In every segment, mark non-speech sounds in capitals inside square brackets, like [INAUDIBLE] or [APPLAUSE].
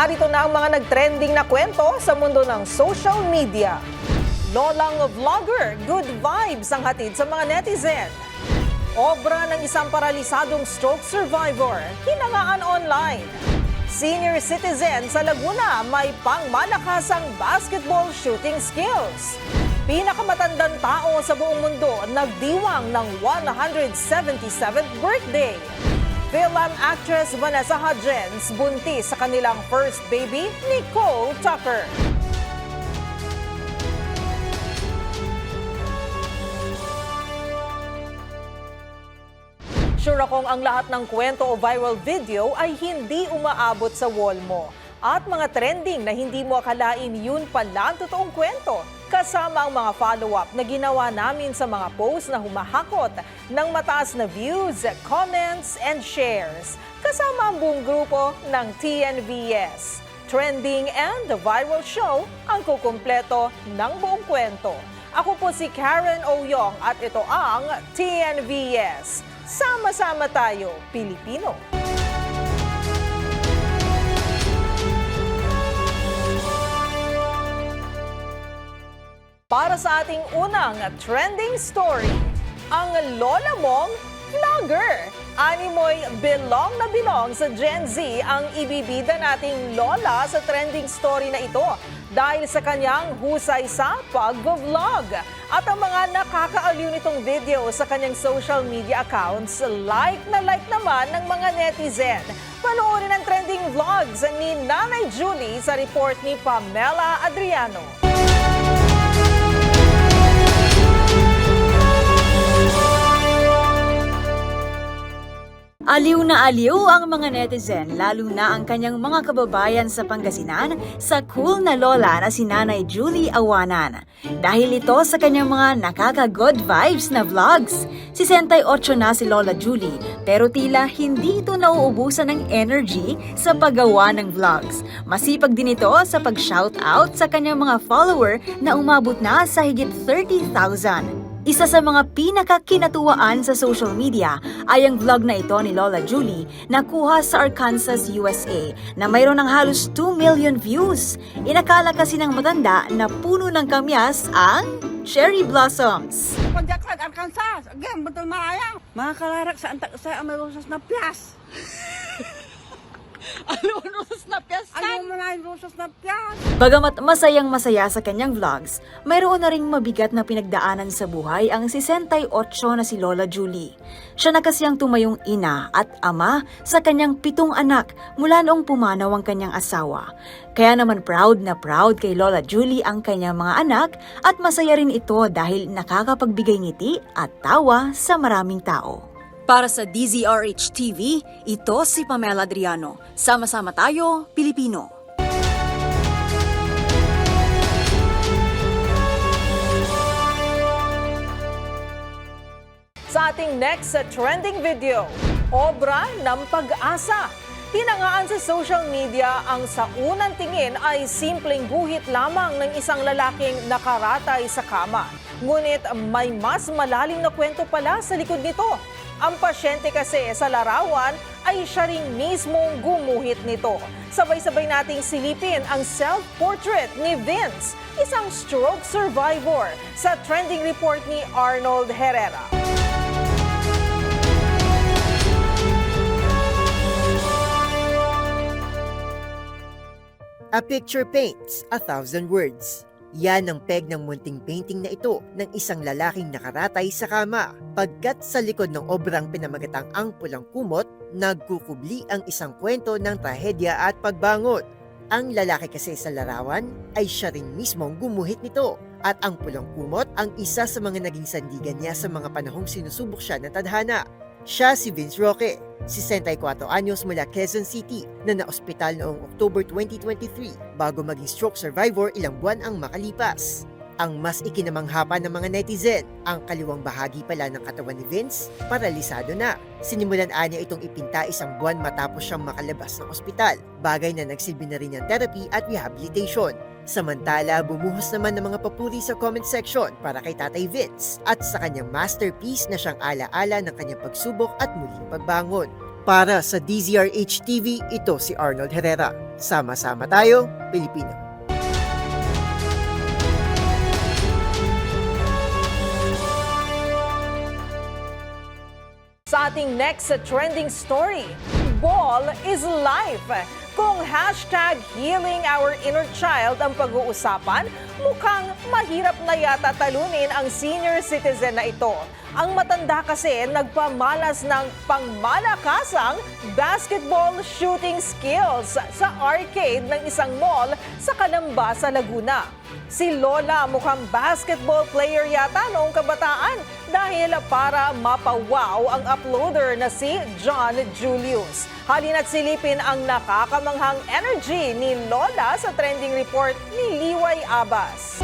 narito na ang mga nagtrending na kwento sa mundo ng social media. Lolang vlogger, good vibes ang hatid sa mga netizen. Obra ng isang paralisadong stroke survivor, hinangaan online. Senior citizen sa Laguna may pangmalakasang basketball shooting skills. Pinakamatandang tao sa buong mundo nagdiwang ng 177th birthday. Film actress Vanessa Hudgens buntis sa kanilang first baby, Nicole Tucker. Sure akong ang lahat ng kwento o viral video ay hindi umaabot sa wall mo. At mga trending na hindi mo akalain yun pala ang totoong kwento. Kasama ang mga follow-up na ginawa namin sa mga posts na humahakot ng mataas na views, comments, and shares. Kasama ang buong grupo ng TNVS. Trending and the viral show ang kukumpleto ng buong kwento. Ako po si Karen Oyong at ito ang TNVS. Sama-sama tayo, Pilipino. Para sa ating unang trending story, ang lola mong vlogger. Animoy belong na belong sa Gen Z ang ibibida nating lola sa trending story na ito dahil sa kanyang husay sa pag-vlog. At ang mga nakakaaliw nitong video sa kanyang social media accounts, like na like naman ng mga netizen. Panoorin ang trending vlogs ni Nanay Julie sa report ni Pamela Adriano. Aliw na aliw ang mga netizen, lalo na ang kanyang mga kababayan sa Pangasinan sa cool na lola na si Nanay Julie Awanan. Dahil ito sa kanyang mga nakaka-good vibes na vlogs. Si 68 na si Lola Julie, pero tila hindi ito nauubusan ng energy sa paggawa ng vlogs. Masipag din ito sa pag-shoutout sa kanyang mga follower na umabot na sa higit 30,000. Isa sa mga pinakakinatuwaan sa social media ay ang vlog na ito ni Lola Julie na kuha sa Arkansas, USA na mayroon ng halos 2 million views. Inakala kasi ng matanda na puno ng kamyas ang cherry blossoms. Pagdakrag Arkansas, again, betul maayang. Mga kalarak sa antak saya ang may rosas na pias. [LAUGHS] [LAUGHS] Ano rosas na piyesta? Ayaw mo na yung rosas na pias. Bagamat masayang masaya sa kanyang vlogs, mayroon na ring mabigat na pinagdaanan sa buhay ang 68 na si Lola Julie. Siya na kasi ang tumayong ina at ama sa kanyang pitong anak mula noong pumanaw ang kanyang asawa. Kaya naman proud na proud kay Lola Julie ang kanyang mga anak at masaya rin ito dahil nakakapagbigay ngiti at tawa sa maraming tao. Para sa DZRH TV, ito si Pamela Adriano. Sama-sama tayo, Pilipino. Sa ating next uh, trending video, obra ng pag-asa. Hinangaan sa social media ang sa unang tingin ay simpleng guhit lamang ng isang lalaking nakaratay sa kama. Ngunit may mas malalim na kwento pala sa likod nito. Ang pasyente kasi sa larawan ay siya rin mismong gumuhit nito. Sabay-sabay nating silipin ang self-portrait ni Vince, isang stroke survivor, sa trending report ni Arnold Herrera. A picture paints a thousand words. Yan ang peg ng munting painting na ito ng isang lalaking nakaratay sa kama. Pagkat sa likod ng obrang pinamagatang ang pulang kumot, nagkukubli ang isang kwento ng trahedya at pagbangon. Ang lalaki kasi sa larawan ay siya rin mismong gumuhit nito. At ang pulang kumot ang isa sa mga naging sandigan niya sa mga panahong sinusubok siya ng tadhana. Siya si Vince Roque, 64 anyos mula Quezon City na naospital noong October 2023 bago maging stroke survivor ilang buwan ang makalipas. Ang mas ikinamangha pa ng mga netizen, ang kaliwang bahagi pala ng katawan ni Vince, paralisado na. Sinimulan niya itong ipinta isang buwan matapos siyang makalabas ng ospital, bagay na nagsilbi na rin ng therapy at rehabilitation. Samantala, bumuhos naman ng mga papuri sa comment section para kay Tatay Vince at sa kanyang masterpiece na siyang alaala ng kanyang pagsubok at muling pagbangon. Para sa DZRH TV, ito si Arnold Herrera. Sama-sama tayo, Pilipino. Sa ating next trending story, ball is life. Kung hashtag healing our inner child ang pag-uusapan, mukhang mahirap na yata talunin ang senior citizen na ito. Ang matanda kasi nagpamalas ng pangmalakasang basketball shooting skills sa arcade ng isang mall sa Calamba sa Laguna. Si Lola mukhang basketball player yata noong kabataan dahil para mapawaw ang uploader na si John Julius. Halina't silipin ang nakakamanghang energy ni Lola sa trending report ni Liway Abbas.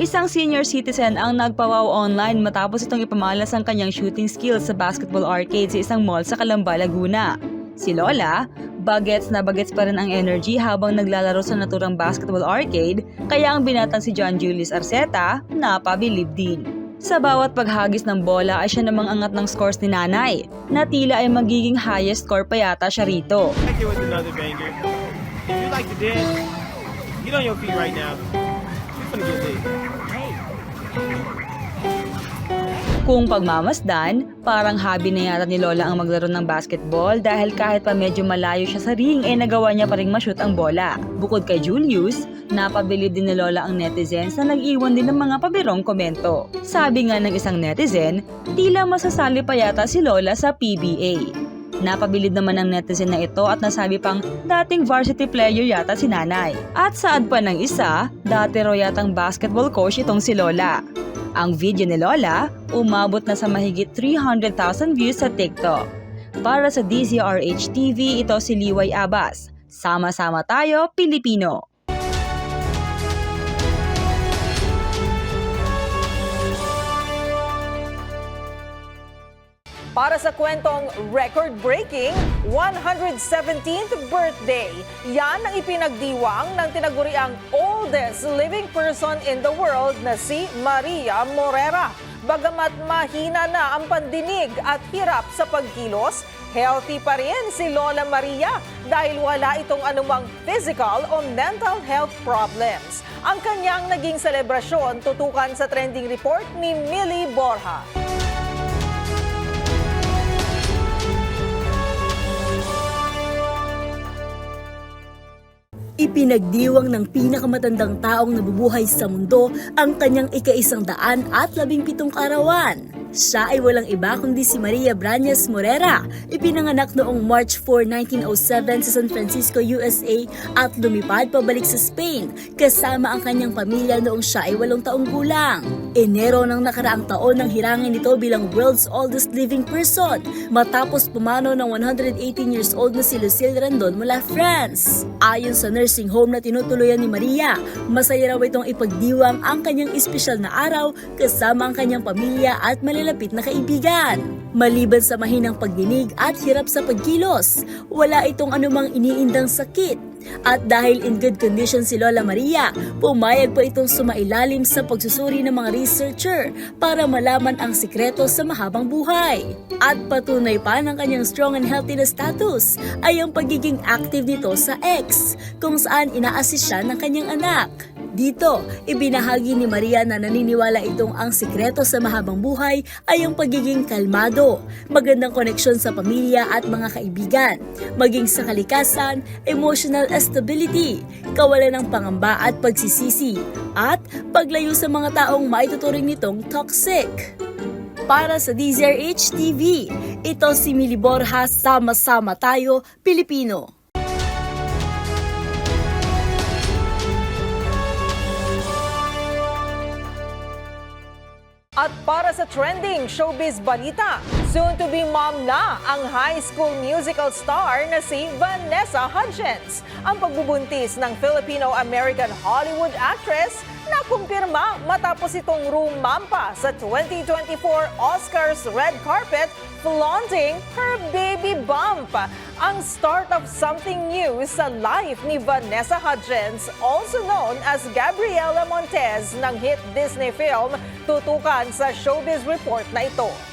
Isang senior citizen ang nagpawaw online matapos itong ipamalas ang kanyang shooting skills sa basketball arcade sa isang mall sa Calamba, Laguna. Si Lola, bagets na bagets pa rin ang energy habang naglalaro sa naturang basketball arcade, kaya ang binatang si John Julius Arceta, napabilib din. Sa bawat paghagis ng bola ay siya namang angat ng scores ni nanay, na tila ay magiging highest score pa yata siya rito. You like to dance, get on your feet right now. We're gonna get lit. Kung pagmamasdan, parang hobby na yata ni Lola ang maglaro ng basketball dahil kahit pa medyo malayo siya sa ring ay nagawa niya pa rin mashoot ang bola. Bukod kay Julius, napabili din ni Lola ang netizens na nag-iwan din ng mga pabirong komento. Sabi nga ng isang netizen, tila masasali pa yata si Lola sa PBA. Napabilid naman ng netizen na ito at nasabi pang dating varsity player yata si nanay. At saad pa ng isa, dati raw yatang basketball coach itong si Lola. Ang video ni Lola, umabot na sa mahigit 300,000 views sa TikTok. Para sa DZRH TV, ito si Liway Abbas. Sama-sama tayo, Pilipino! Para sa kwentong record-breaking 117th birthday, yan ang ipinagdiwang ng tinaguriang oldest living person in the world na si Maria Morera. Bagamat mahina na ang pandinig at hirap sa pagkilos, healthy pa rin si Lola Maria dahil wala itong anumang physical o mental health problems. Ang kanyang naging selebrasyon tutukan sa trending report ni Millie Borja. Ipinagdiwang ng pinakamatandang taong nabubuhay sa mundo ang kanyang ika-isang daan at labing pitong karawan. Siya ay walang iba kundi si Maria Brañas Morera. Ipinanganak noong March 4, 1907 sa San Francisco, USA at lumipad pabalik sa Spain kasama ang kanyang pamilya noong siya ay walong taong gulang. Enero ng nakaraang taon nang hirangin ito bilang world's oldest living person matapos pumano ng 118 years old na si Lucille Randon mula France. Ayon sa nursing home na tinutuluyan ni Maria, masaya raw itong ipagdiwang ang kanyang espesyal na araw kasama ang kanyang pamilya at malalapit na kaibigan. Maliban sa mahinang pagdinig at hirap sa pagkilos, wala itong anumang iniindang sakit. At dahil in good condition si Lola Maria, pumayag pa itong sumailalim sa pagsusuri ng mga researcher para malaman ang sikreto sa mahabang buhay. At patunay pa ng kanyang strong and healthy na status ay ang pagiging active nito sa X, kung saan ina-assist siya ng kanyang anak. Dito, ibinahagi ni Maria na naniniwala itong ang sikreto sa mahabang buhay ay ang pagiging kalmado, magandang koneksyon sa pamilya at mga kaibigan, maging sa kalikasan, emotional stability, kawalan ng pangamba at pagsisisi, at paglayo sa mga taong maituturing nitong toxic. Para sa DZRH TV, ito si Mili Borja, sama-sama tayo, Pilipino. Trending showbiz balita, soon to be mom na ang high school musical star na si Vanessa Hudgens. Ang pagbubuntis ng Filipino-American Hollywood actress nakumpirma matapos itong rumampa sa 2024 Oscars red carpet flaunting her baby bump. Ang start of something new sa life ni Vanessa Hudgens, also known as Gabriela Montez ng hit Disney film, tutukan sa showbiz report na ito.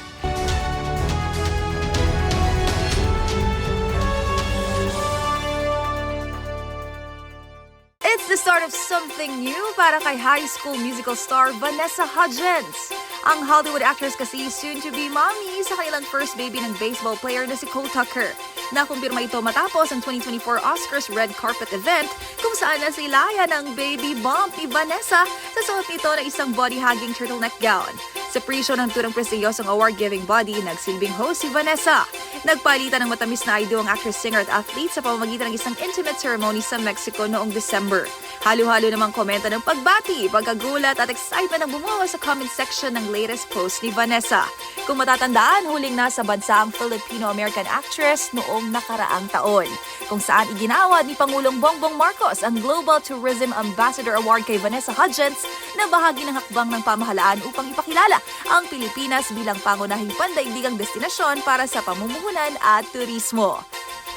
Of something new para kay high school musical star Vanessa Hudgens. Ang Hollywood actress kasi soon to be mommy sa kanilang first baby ng baseball player na si Cole Tucker. Nakumpirma ito matapos ang 2024 Oscars red carpet event kung saan nasilaya ng baby bump ni Vanessa sa suot nito ng isang body-hugging turtleneck gown. Sa pre-show ng turang prestiyosong award-giving body, nagsilbing host si Vanessa. Nagpalitan ng matamis na idol ang actress, singer at athlete sa pamamagitan ng isang intimate ceremony sa Mexico noong December. Halo-halo namang komento ng pagbati, pagkagulat at excitement ang bumuha sa comment section ng latest post ni Vanessa. Kung matatandaan, huling nasa bansa ang Filipino-American actress noong nakaraang taon, kung saan iginawad ni Pangulong Bongbong Marcos ang Global Tourism Ambassador Award kay Vanessa Hudgens na bahagi ng hakbang ng pamahalaan upang ipakilala ang Pilipinas bilang pangunahing pandaigdigang destinasyon para sa pamumuhunan at turismo.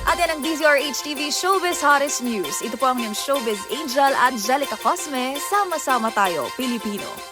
At yan ang DZRH TV Showbiz Hottest News. Ito po ang inyong Showbiz Angel Angelica Cosme. Sama-sama tayo, Pilipino.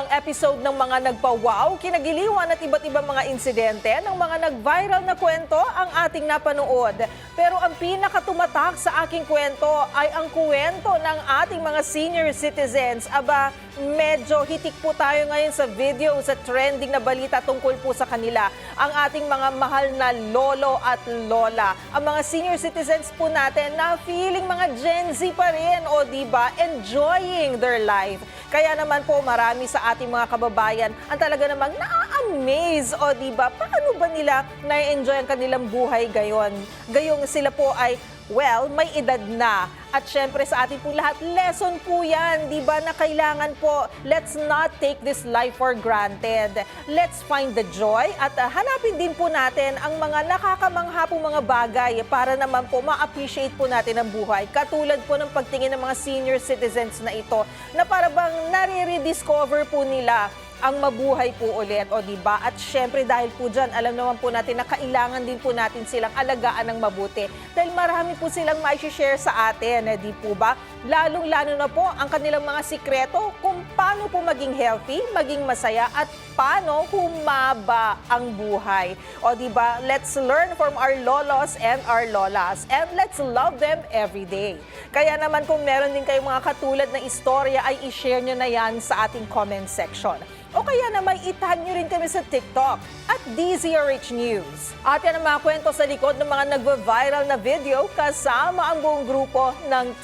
Namang episode ng mga nagpa-wow, kinagiliwan at iba't ibang mga insidente ng mga nag-viral na kwento ang ating napanood. Pero ang pinakatumatak sa aking kwento ay ang kwento ng ating mga senior citizens. Aba, medyo hitik po tayo ngayon sa video, sa trending na balita tungkol po sa kanila. Ang ating mga mahal na lolo at lola. Ang mga senior citizens po natin na feeling mga Gen Z pa rin, o di ba, enjoying their life. Kaya naman po marami sa ating mga kababayan ang talaga namang na-amaze o di ba paano ba nila na-enjoy ang kanilang buhay gayon. Gayong sila po ay Well, may edad na. At syempre sa ating po lahat, lesson po yan, di ba, na kailangan po, let's not take this life for granted. Let's find the joy at ah, hanapin din po natin ang mga nakakamangha po mga bagay para naman po ma-appreciate po natin ang buhay. Katulad po ng pagtingin ng mga senior citizens na ito na para bang nare-rediscover po nila ang mabuhay po ulit, o di ba? At syempre dahil po dyan, alam naman po natin na kailangan din po natin silang alagaan ng mabuti. Dahil marami po silang ma-share sa atin, eh, di po ba? Lalong-lalo na po ang kanilang mga sikreto kung paano po maging healthy, maging masaya, at paano humaba ang buhay. O di ba? Let's learn from our lolos and our lolas. And let's love them every day. Kaya naman kung meron din kayong mga katulad na istorya, ay i-share nyo na yan sa ating comment section. O kaya naman itag nyo rin kami sa TikTok at DZRH News. At yan ang mga kwento sa likod ng mga nagva-viral na video kasama ang buong grupo ng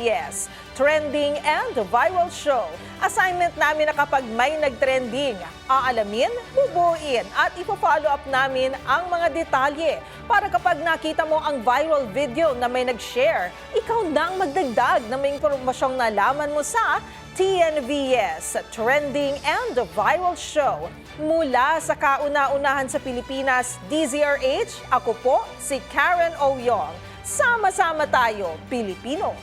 TNVS. Trending and Viral Show. Assignment namin na kapag may nagtrending, aalamin, bubuin at ipo-follow up namin ang mga detalye para kapag nakita mo ang viral video na may nag-share, ikaw na ang magdagdag na may impormasyong nalaman mo sa TNVS, Trending and Viral Show. Mula sa kauna-unahan sa Pilipinas, DZRH, ako po si Karen Oyong. Sama-sama tayo, Pilipino.